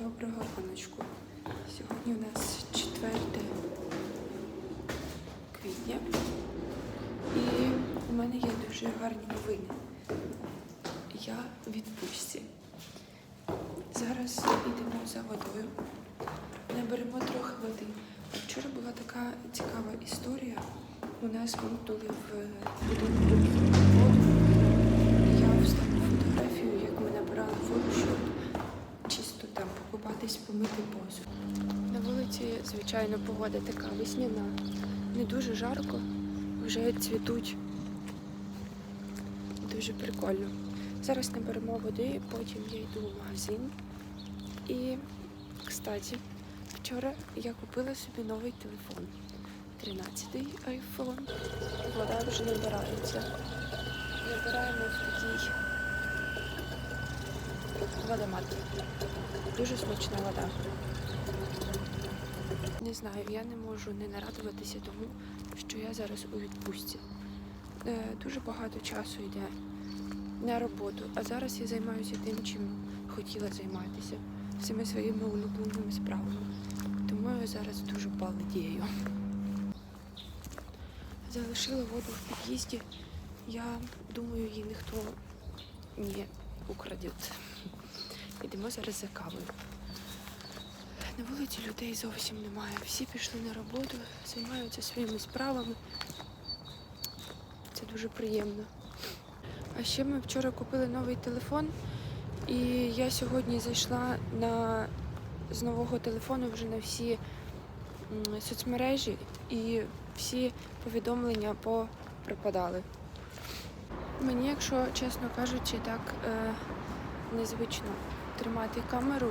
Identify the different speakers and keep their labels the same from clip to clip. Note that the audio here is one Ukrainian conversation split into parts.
Speaker 1: Доброго раночку. Сьогодні у нас 4 квітня. І у мене є дуже гарні новини. Я в відпустці. Зараз йдемо за водою. Наберемо трохи води. Вчора була така цікава історія. У нас вимкнули в будинку воду. Я вставлю фотографію, як ми набирали воду, щоб чисто там покупатись, помити посуд. На вулиці, звичайно, погода така весняна. Не дуже жарко, вже цвітуть. Дуже прикольно. Зараз наберемо води, потім я йду в магазин. І, кстати, вчора я купила собі новий телефон. 13-й iPhone. Вода вже набирається. Набираємо в такий водомат. Дуже смачна вода. Не знаю, я не можу не нарадуватися тому, що я зараз у відпустці. Е, дуже багато часу йде на роботу, а зараз я займаюся тим, чим хотіла займатися, всіми своїми улюбленими справами. Тому я зараз дуже балдію. Залишила воду в під'їзді. Я думаю, її ніхто не украде. Йдемо зараз за кавою. На вулиці людей зовсім немає. Всі пішли на роботу, займаються своїми справами. Це дуже приємно. А ще ми вчора купили новий телефон, і я сьогодні зайшла на з нового телефону вже на всі соцмережі, і всі повідомлення поприпадали. Мені, якщо чесно кажучи, так е, незвично тримати камеру,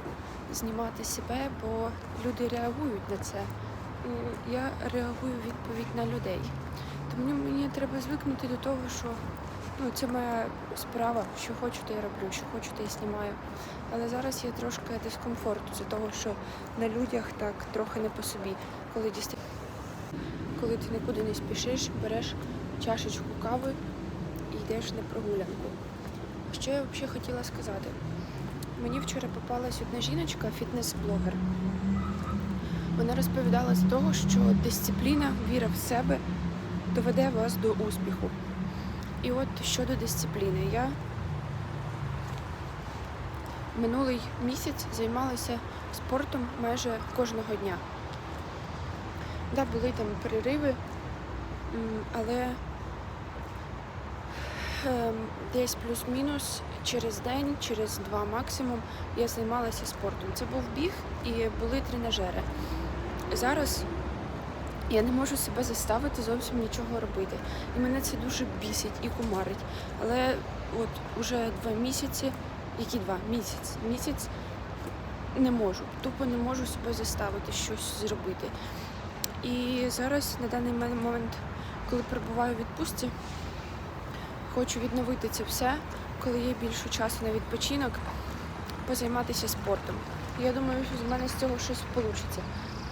Speaker 1: знімати себе, бо люди реагують на це. Я реагую відповідь на людей. Тому мені треба звикнути до того, що ну, це моя справа, що хочу, то я роблю, що хочу, то я знімаю. Але зараз є трошки дискомфорту з того, що на людях так трохи не по собі, коли дістаєш коли ти нікуди не спішиш, береш чашечку кави і йдеш на прогулянку. Що я взагалі хотіла сказати? Мені вчора попалась одна жіночка, фітнес-блогер. Вона розповідала з того, що дисципліна, віра в себе доведе вас до успіху. І от щодо дисципліни, я минулий місяць займалася спортом майже кожного дня. Да, були там перериви, але ем, десь плюс-мінус через день, через два максимум я займалася спортом. Це був біг і були тренажери. Зараз я не можу себе заставити зовсім нічого робити. І мене це дуже бісить і кумарить. Але от уже два місяці, які два місяць, місяць не можу. Тупо не можу себе заставити щось зробити. І зараз на даний момент, коли перебуваю у відпустці, хочу відновити це все, коли є більше часу на відпочинок, позайматися спортом. Я думаю, що з мене з цього щось вийде.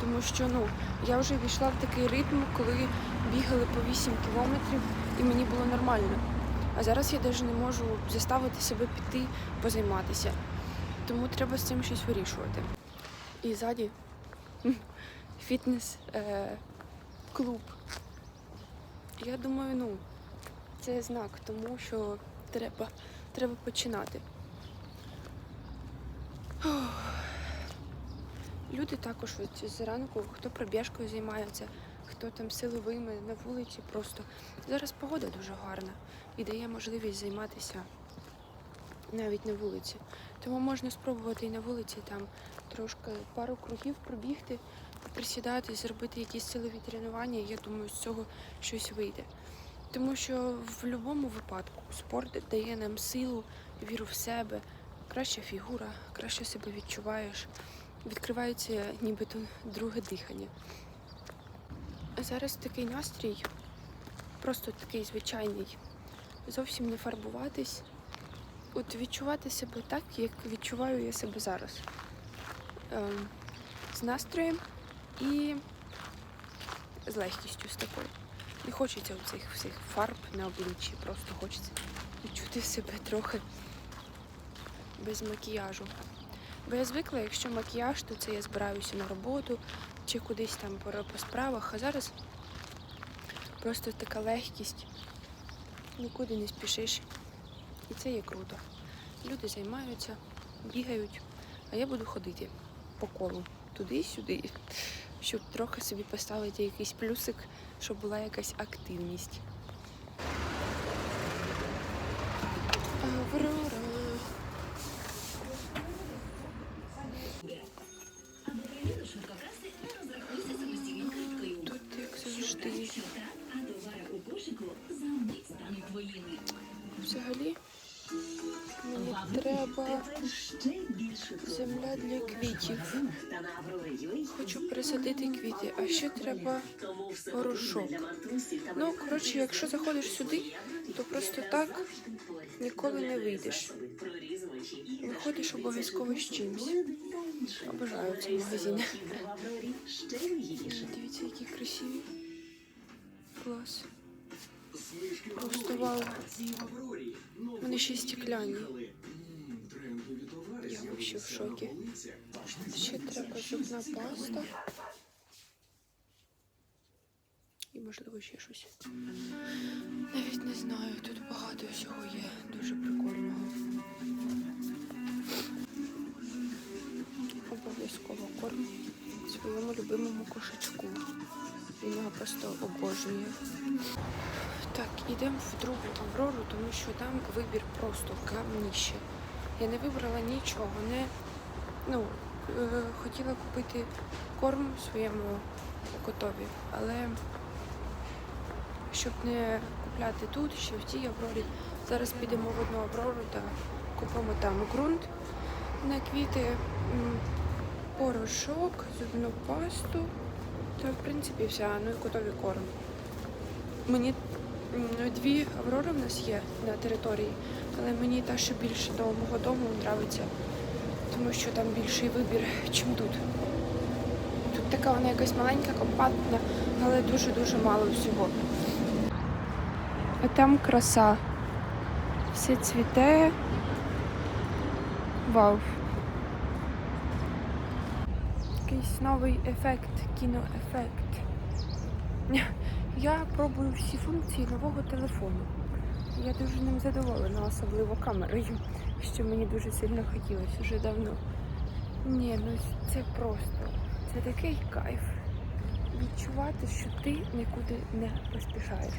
Speaker 1: Тому що ну, я вже війшла в такий ритм, коли бігали по 8 кілометрів, і мені було нормально. А зараз я навіть не можу заставити себе піти позайматися. Тому треба з цим щось вирішувати. І ззаді фітнес е. Я думаю, ну, це знак тому, що треба, треба починати. Люди також от зранку, хто пробіжкою займається, хто там силовими на вулиці просто. Зараз погода дуже гарна і дає можливість займатися навіть на вулиці. Тому можна спробувати і на вулиці там трошки пару кругів пробігти, присідати, зробити якісь силові тренування. і Я думаю, з цього щось вийде. Тому що в будь-якому випадку спорт дає нам силу, віру в себе, краща фігура, краще себе відчуваєш, відкривається нібито друге дихання. Зараз такий настрій, просто такий звичайний, зовсім не фарбуватись, от відчувати себе так, як відчуваю я себе зараз. Ем, з настроєм і з легкістю з такою. Не хочеться оцих всіх фарб на обличчі, просто хочеться відчути себе трохи без макіяжу. Бо я звикла, якщо макіяж, то це я збираюся на роботу чи кудись там по справах. А зараз просто така легкість. Нікуди не спішиш. І це є круто. Люди займаються, бігають, а я буду ходити по колу туди-сюди, щоб трохи собі поставити якийсь плюсик, щоб була якась активність. Аврора. Тут як завжди. Взагалі треба земля для квітів. Хочу пересадити квіти, а ще треба порошок. Ну, коротше, якщо заходиш сюди, то просто так ніколи не вийдеш. Виходиш обов'язково з чимось. Обожаю цей магазин. Дивіться, які красиві. Клас. Просто вау. Вони ще стекляні. Вообще в шокі. Ще треба зубна паста. І можливо ще щось. Навіть не знаю, тут багато всього є дуже прикольного. Обов'язково корм своєму любимому кошечку. Він його просто обожнює. Так, ідемо в другу Аврору, тому що там вибір просто камніще. Я не вибрала нічого, не ну, е, хотіла купити корм своєму котові, але щоб не купляти тут, ще в тій Аврорі, зараз підемо в одну Аврору та купимо там ґрунт на квіти, порошок, зубну пасту та в принципі вся, ну і котові корм. Мені дві Аврори в нас є на території, але мені та, що більше до мого дому подобається, тому що там більший вибір, ніж тут. Тут така вона якась маленька, компактна, але дуже-дуже мало всього. А там краса. Все цвіте. Вау. Якийсь новий ефект, кіноефект. Я пробую всі функції нового телефону. Я дуже ним задоволена, особливо камерою, що мені дуже сильно хотілося вже давно. Ні, ну це просто. Це такий кайф. Відчувати, що ти нікуди не поспішаєш.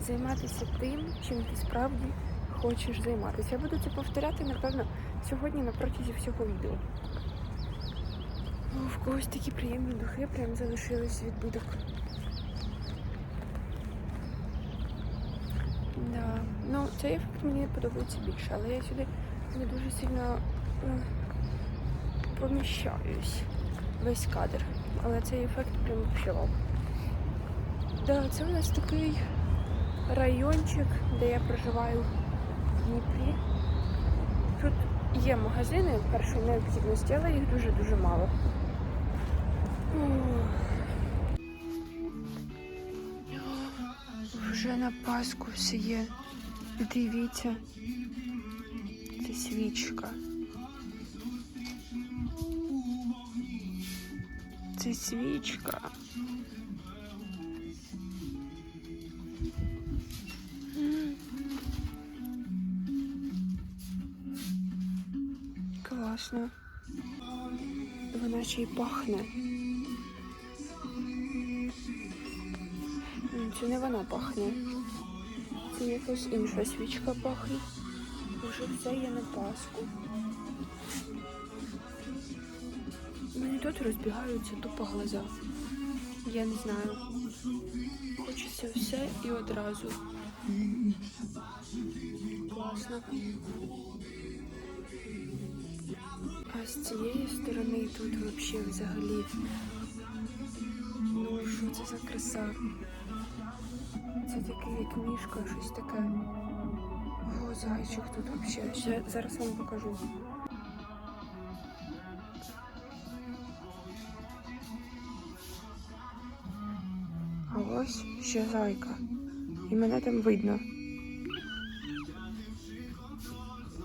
Speaker 1: Займатися тим, чим ти справді хочеш займатися. Я буду це повторяти, напевно, сьогодні на протязі всього відео. О, в когось такі приємні духи прям залишились від будок. Да. Ну, цей ефект мені подобається більше, але я сюди не дуже сильно е, поміщаюсь весь кадр. Але цей ефект прям вау. Да, це у нас такий райончик, де я проживаю в Дніпрі. Тут є магазини першої необхідності, але їх дуже-дуже мало. Вже на Пасху все є. Дивіться. Це свічка. Це свічка. Класно. Вона ще й пахне. Це не вона пахне. Це якась інша свічка пахне. Уже все є на Пасху. Мені тут розбігаються тупо глаза. Я не знаю. Хочеться все і одразу. Класно. А з цієї сторони тут взагалі взагалі. Ну, що це за краса? Це такий як мішка, щось таке. О, зайчик тут взагалі. Ще зараз вам покажу. А ось ще зайка. І мене там видно.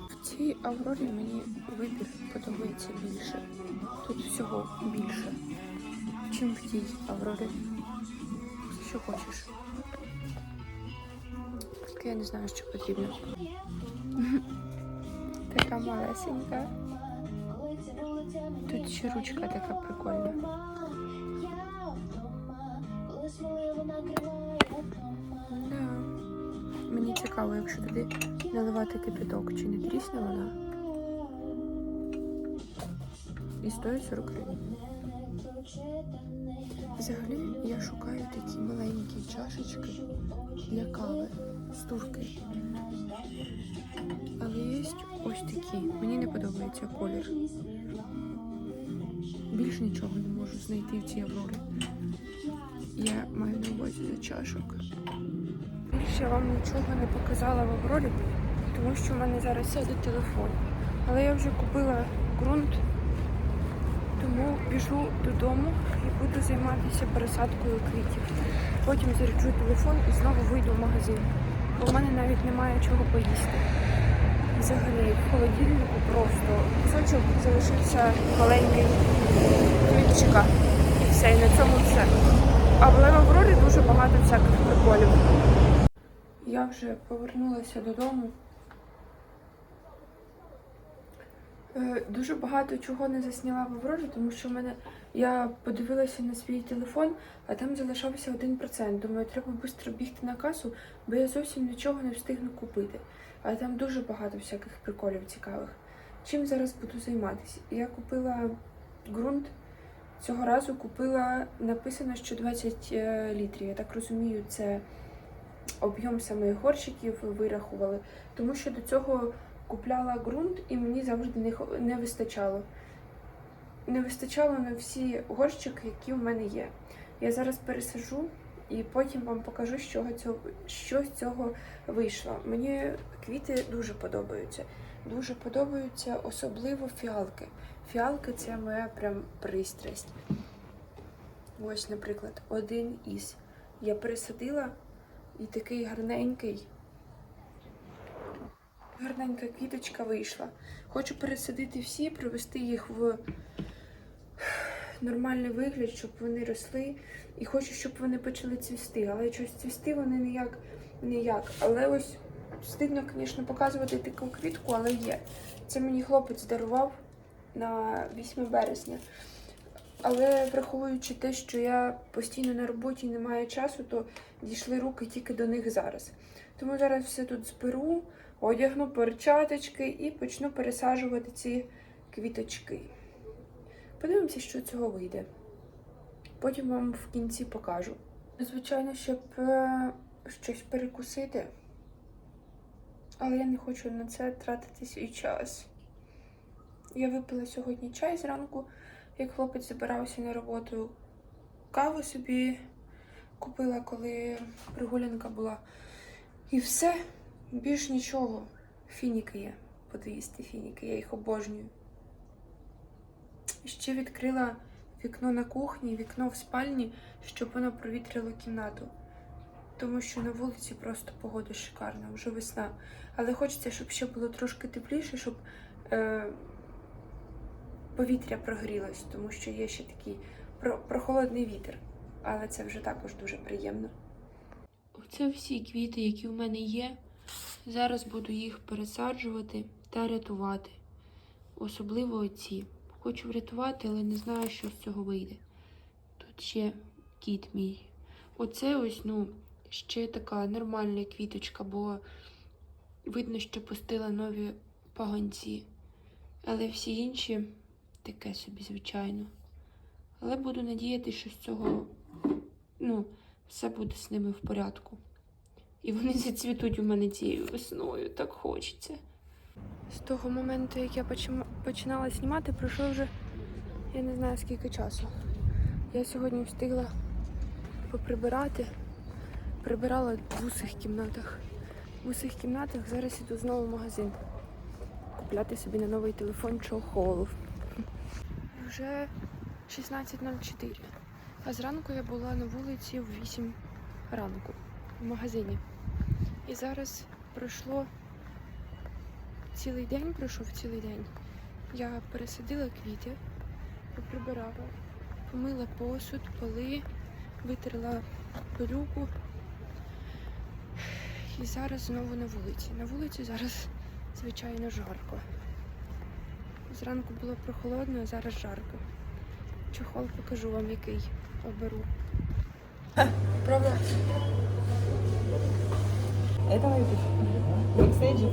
Speaker 1: В цій Аврорі мені вибір подобається більше. Тут всього більше, чим в тій Аврорі. Що хочеш. Тільки я не знаю, що потрібно. Така малесенька. Тут ще ручка така прикольна. Да. Мені цікаво, якщо туди наливати кипяток, чи не трісне вона. І стоїть 40 гривень. Взагалі я шукаю такі маленькі чашечки для кави з турки. Але є ось такі. Мені не подобається колір. Більш нічого не можу знайти в цій аврорі. Я маю на увазі за чашок. Більше я вам нічого не показала в Аврорі, тому що в мене зараз сяде телефон. Але я вже купила ґрунт, тому біжу додому і буду займатися пересадкою квітів. Потім заряджу телефон і знову вийду в магазин. Бо в мене навіть немає чого поїсти. Взагалі, в холодильнику просто кусочок залишився маленький хлібчика. І все, і на цьому все. А в Аврорі дуже багато всяких приколів. Я вже повернулася додому. Е, Дуже багато чого не засняла в Аврорі, тому що в мене я подивилася на свій телефон, а там залишався 1%. Думаю, треба швидко бігти на касу, бо я зовсім нічого не встигну купити. А там дуже багато всяких приколів цікавих. Чим зараз буду займатися? Я купила ґрунт. Цього разу купила, написано, що 20 е, літрів. Я так розумію, це об'єм самих горщиків вирахували, тому що до цього купляла ґрунт і мені завжди не, вистачало. Не вистачало на всі горщики, які в мене є. Я зараз пересажу і потім вам покажу, чого цього, що з цього вийшло. Мені квіти дуже подобаються. Дуже подобаються особливо фіалки. Фіалки це моя прям пристрасть. Ось, наприклад, один із. Я пересадила і такий гарненький. Гарненька квіточка вийшла. Хочу пересадити всі, привести їх в нормальний вигляд, щоб вони росли. І хочу, щоб вони почали цвісти. Але щось цвісти вони ніяк ніяк. Але ось стидно, звісно, показувати таку квітку, але є. Це мені хлопець дарував на 8 березня. Але враховуючи те, що я постійно на роботі і не маю часу, то дійшли руки тільки до них зараз. Тому зараз все тут зберу, одягну перчаточки і почну пересаджувати ці квіточки. Подивимося, що цього вийде. Потім вам в кінці покажу. Звичайно, щоб е, щось перекусити. Але я не хочу на це тратити свій час. Я випила сьогодні чай зранку, як хлопець збирався на роботу. Каву собі купила, коли прогулянка була. І все, більш нічого. Фініки є. Подоїсти фініки, я їх обожнюю. Ще відкрила вікно на кухні, вікно в спальні, щоб воно провітрило кімнату. Тому що на вулиці просто погода шикарна, вже весна. Але хочеться, щоб ще було трошки тепліше, щоб е, повітря прогрілось, тому що є ще такий про- прохолодний вітер. Але це вже також дуже приємно. Оце всі квіти, які в мене є. Зараз буду їх пересаджувати та рятувати. Особливо оці. Хочу врятувати, але не знаю, що з цього вийде. Тут ще кіт мій. Оце ось, ну, ще така нормальна квіточка, бо видно, що пустила нові пагонці. Але всі інші таке собі, звичайно. Але буду надіятися, що з цього, ну, все буде з ними в порядку. І вони зацвітуть у мене цією весною, так хочеться. З того моменту, як я починала знімати, пройшло вже я не знаю скільки часу. Я сьогодні встигла поприбирати. Прибирала в усіх кімнатах. В усіх кімнатах зараз іду знову в магазин. Купляти собі на новий телефон чохол. Вже 16.04. А зранку я була на вулиці в 8 ранку в магазині. І зараз пройшло цілий день пройшов цілий день. Я пересадила квіти, поприбирала, помила посуд, поли, витерла пилюку. І зараз знову на вулиці. На вулиці зараз, звичайно, жарко. Зранку було прохолодно, а зараз жарко. Чохол покажу вам, який оберу. Правда?
Speaker 2: Это на YouTube. Бэкстейджи.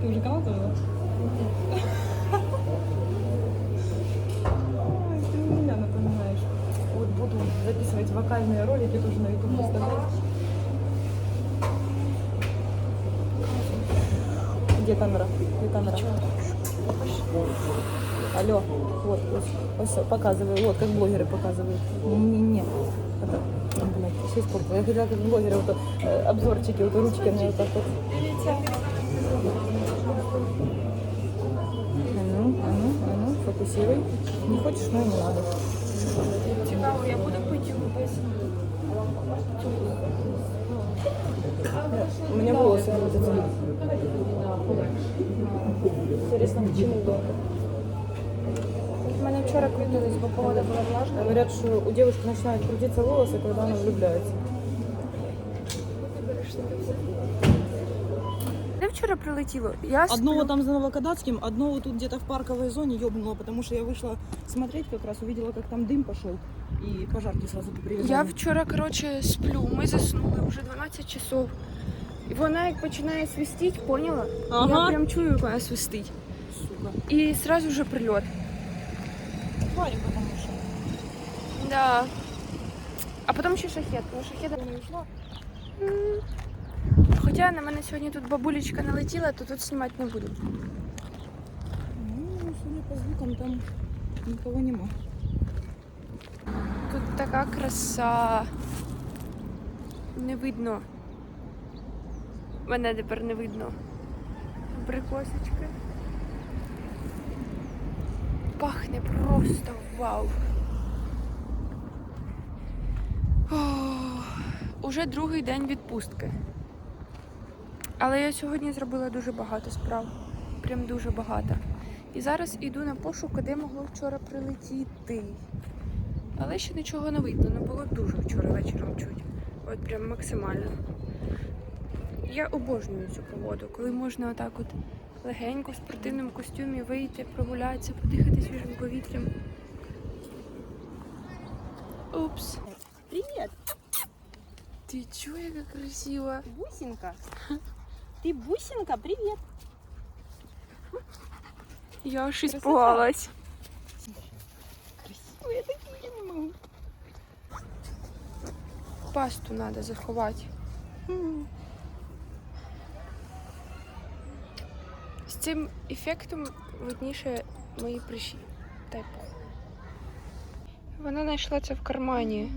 Speaker 2: Ты уже завела? Ой, ты меня напоминаешь. Вот буду записывать вокальные ролики тоже на YouTube выставлять. Где камера? Где камера? Алло, вот, вот, вот, показываю, вот, как блогеры показывают. Не, не, это, блядь, все испортила. Я хотела как блогеры, вот, э, обзорчики, вот, ручки мне вот так вот. А ну, а ну, а ну, фокусируй. Не хочешь, ну и не надо.
Speaker 1: Цікаво, я буду пити його без.
Speaker 2: У меня волосы крутятся. Интересно, почему долго?
Speaker 1: У мене вчора крутились, бо погода була влажна.
Speaker 2: Говорят, что у девушки начинают крутиться волосы, когда она влюбляется.
Speaker 1: Де вчора прилетіло? Я
Speaker 2: Одно
Speaker 1: сплю.
Speaker 2: вот там за Новокадацким, одно вот тут где-то в парковой зоне ёбнуло, потому что я вышла смотреть как раз, увидела, как там дым пошел, и пожарки сразу привезли.
Speaker 1: Я вчора, коротше, сплю. Ми заснули вже 12 часов. І вона як починає свистіти, поняла? Я
Speaker 2: Ага.
Speaker 1: прям чую, як вона свистить.
Speaker 2: Сука.
Speaker 1: І сразу вже прильот.
Speaker 2: Тварь, потому что.
Speaker 1: Да. А потім ще шахет. Ну, шахеда не йшла. Хоча на мене сьогодні тут бабулечка налетіла, то тут знімати не буду.
Speaker 2: Ну, судя по звукам, там никого нема.
Speaker 1: Тут така краса. Не видно. Мене тепер не видно. Прикосочки. Пахне просто вау. Ох, уже другий день відпустки. Але я сьогодні зробила дуже багато справ. Прям дуже багато. І зараз іду на пошук, де могло вчора прилетіти. Але ще нічого не видно, не було дуже вчора вечором чуть. От прям максимально. Я обожнюю цю погоду, коли можна отак от легенько в спортивному костюмі вийти, прогулятися, подихати свіжим повітрям. Упс.
Speaker 3: Привет,
Speaker 1: Ти чого, яка красива?
Speaker 3: бусинка. Ты бусинка, привет.
Speaker 1: Я аж
Speaker 3: Красота.
Speaker 1: іспугалась.
Speaker 3: Красивая, я не могу.
Speaker 1: Пасту треба заховати. Цим ефектом видніше мої прищі. Похуй. Вона знайшла це в кармані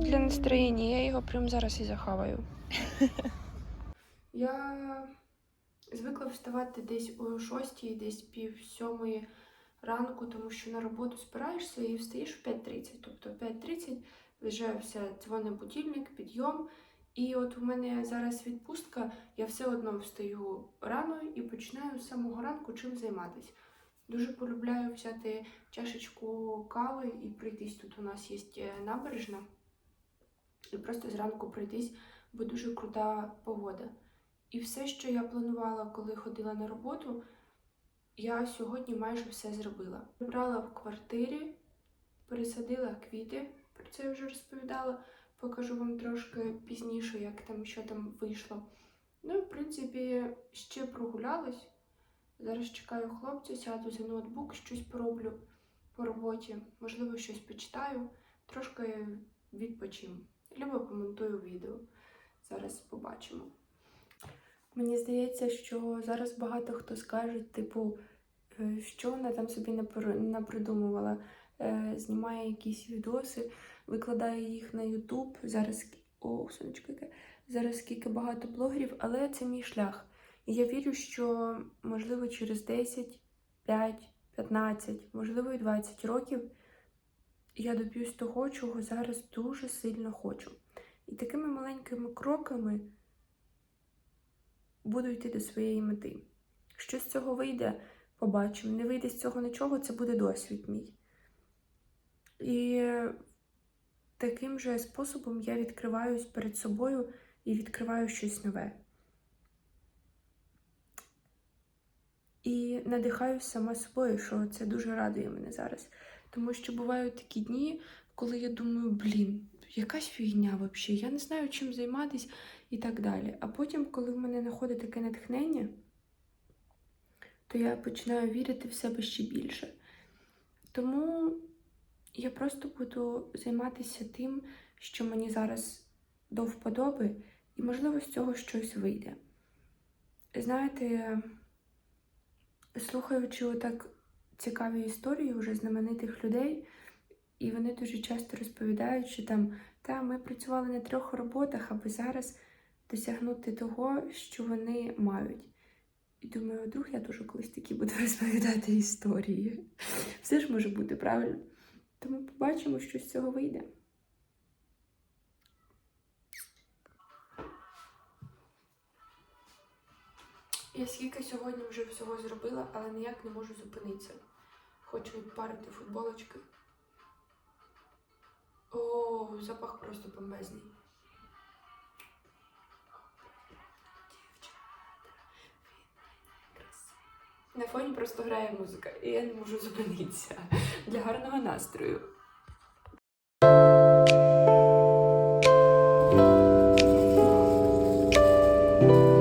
Speaker 1: для настроєння. Я його прямо зараз і захаваю. Я звикла вставати десь о 6, десь пів сьомої ранку, тому що на роботу спираєшся і встаєш в 5.30. Тобто в 5.30 вже все, дзвонить будильник, підйом. І от у мене зараз відпустка, я все одно встаю рано і починаю з самого ранку чим займатися. Дуже полюбляю взяти чашечку кави і пройтись. Тут у нас є е, набережна. І просто зранку пройтись, бо дуже крута погода. І все, що я планувала, коли ходила на роботу, я сьогодні майже все зробила. Прибрала в квартирі, пересадила квіти, про це я вже розповідала. Покажу вам трошки пізніше, як там що там вийшло. Ну, в принципі, ще прогулялась. Зараз чекаю хлопця, сяду за ноутбук, щось пороблю по роботі, можливо, щось почитаю, трошки відпочину. Либо помонтую відео. Зараз побачимо. Мені здається, що зараз багато хто скаже, типу, е, що вона там собі напри- напридумувала. Е, Знімає якісь відоси, викладає їх на YouTube. Зараз о, сонечко яке. Зараз скільки багато блогерів, але це мій шлях. І я вірю, що можливо через 10, 5, 15, можливо, і 20 років я доб'юсь того, чого зараз дуже сильно хочу. І такими маленькими кроками буду йти до своєї мети. Що з цього вийде, побачимо. Не вийде з цього нічого, це буде досвід мій. І таким же способом я відкриваюсь перед собою і відкриваю щось нове. І надихаюсь сама собою, що це дуже радує мене зараз. Тому що бувають такі дні, коли я думаю, блін, якась фігня взагалі, я не знаю, чим займатися і так далі. А потім, коли в мене знаходить таке натхнення, то я починаю вірити в себе ще більше. Тому я просто буду займатися тим, що мені зараз до вподоби, і, можливо, з цього щось вийде. Знаєте, слухаючи отак цікаві історії вже знаменитих людей, і вони дуже часто розповідають, що там та ми працювали на трьох роботах, аби зараз досягнути того, що вони мають. І думаю, вдруг я теж колись такі буду розповідати історії. Все ж може бути правильно. Тому побачимо, що з цього вийде. Я скільки сьогодні вже всього зробила, але ніяк не можу зупинитися. Хочу відпарити футболочки. О, запах просто бомбезний. На фоні просто грає музика, і я не можу зупинитися для гарного настрою. Дощ.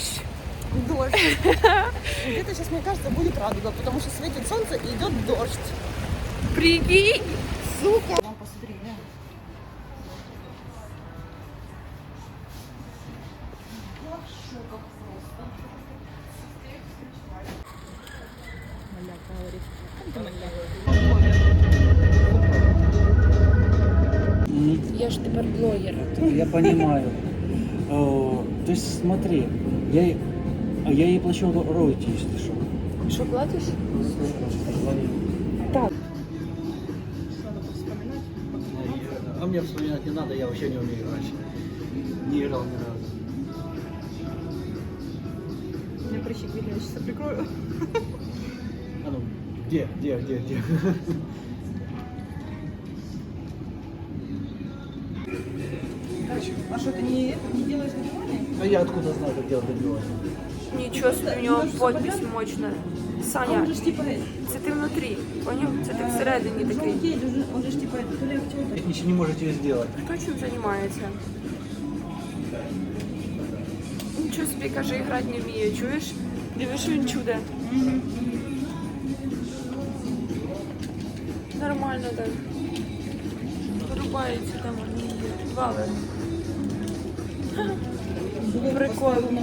Speaker 2: дождь. Дождь. Где-то сейчас, мне кажется, будет радуга, потому что светит солнце и идет дождь.
Speaker 1: Прикинь!
Speaker 2: Сука! Посмотри, да? Я
Speaker 1: же теперь блогер.
Speaker 4: Я понимаю. Э, то есть смотри, а я ей плачу ро- роyalty, если что.
Speaker 1: Що платиш?
Speaker 4: А мне вспоминать не надо, я вообще не умею играть. Не играл ни разу.
Speaker 2: прыщик видно, я сейчас прикрою.
Speaker 4: А ну, где, где, где, где?
Speaker 2: А что, ты не, не делаешь нормально?
Speaker 4: А я откуда знаю, как делать добивание?
Speaker 1: Нічого собі, у нього подпись мощна.
Speaker 2: А
Speaker 1: Саня,
Speaker 2: он же ж типа...
Speaker 1: це ти внутрі, поняв? Це ти всередині такий.
Speaker 2: Окей, он же- он же ж типа... То ли актер, то ли-
Speaker 4: Ничего не можете сделать.
Speaker 1: Хто чим займається? Нічого собі каже, і грати не вміє, чуєш? Дивиш, що він чуде. Нормально так. Порубається там вали.
Speaker 2: Было
Speaker 1: Прикольно.